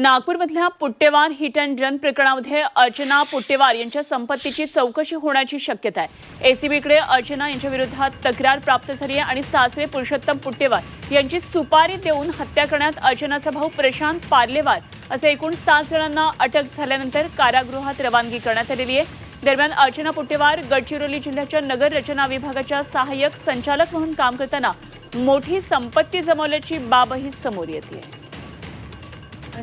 नागपूरमधल्या Puttewar hit and run प्रकरणामध्ये अर्चना पुट्टेवार यांच्या संपत्तीची चौकशी होण्याची शक्यता आहे. एसीबीकडे अर्चना यांच्या विरोधात तक्रार प्राप्त झाली आहे आणि सासरे पुरुषोत्तम पुट्टेवार यांची सुपारी देऊन हत्या करण्यात अर्चनाचा भाऊ प्रशांत पार्लेवार असे एकूण सात जणांना अटक झाल्यानंतर कारागृहात रवानगी करण्यात आलेली आहे. दरम्यान अर्चना पुट्टेवार गडचिरोली जिल्ह्याच्या नगर रचना विभागाच्या सहाय्यक संचालक म्हणून काम करताना मोठी संपत्ती जमवल्याची बाबही समोर येते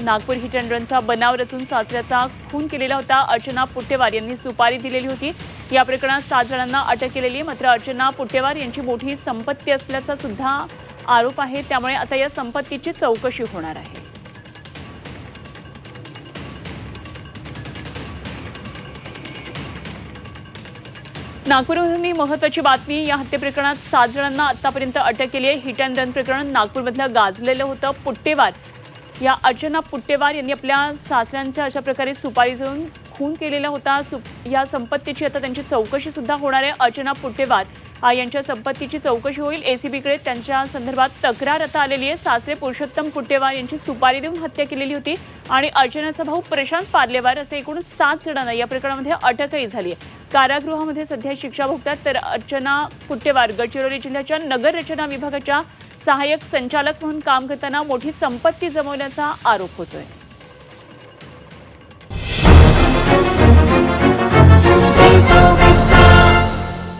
नागपूर हिट अँड रनचा बनाव रचून सासऱ्याचा खून केलेला होता. अर्चना पुट्टेवार यांनी सुपारी दिलेली होती. या प्रकरणात सात जणांना अटक केलेली आहे. मात्र अर्चना पुट्टेवार यांची मोठी संपत्ती असल्याचा सुद्धा आरोप आहे. त्यामुळे आता या संपत्तीची चौकशी होणार आहे. नागपूरमधून ही महत्वाची बातमी या हत्ये प्रकरणात सात जणांना आतापर्यंत अटक केली आहे. हिट अँड रन प्रकरण नागपूरमधलं गाजलेलं होतं. पुट्टेवार या अर्चना पुट्टेवार यांनी आपल्या सासऱ्यांच्या अशा प्रकारे सुपारी जाऊन खून केलेला होता. सु या संपत्तीची आता त्यांची चौकशी सुद्धा होणार आहे. अर्चना पुट्टेवार यांच्या संपत्तीची चौकशी होईल. एसीबीकडे त्यांच्या संदर्भात तक्रार आता आलेली आहे. सासरे पुरुषोत्तम पुट्टेवार यांची सुपारी देऊन हत्या केलेली होती आणि अर्चनाचा भाऊ प्रशांत पार्लेवार असे एकूण सात जणांना या प्रकरणामध्ये अटकही झाली आहे. कारागृहामध्ये सध्या शिक्षा भोगतात. तर अर्चना पुट्टेवार गडचिरोली जिल्ह्याच्या नगर रचना विभागाच्या सहाय्यक संचालक म्हणून काम करताना मोठी संपत्ती जमवल्याचा आरोप होतोय.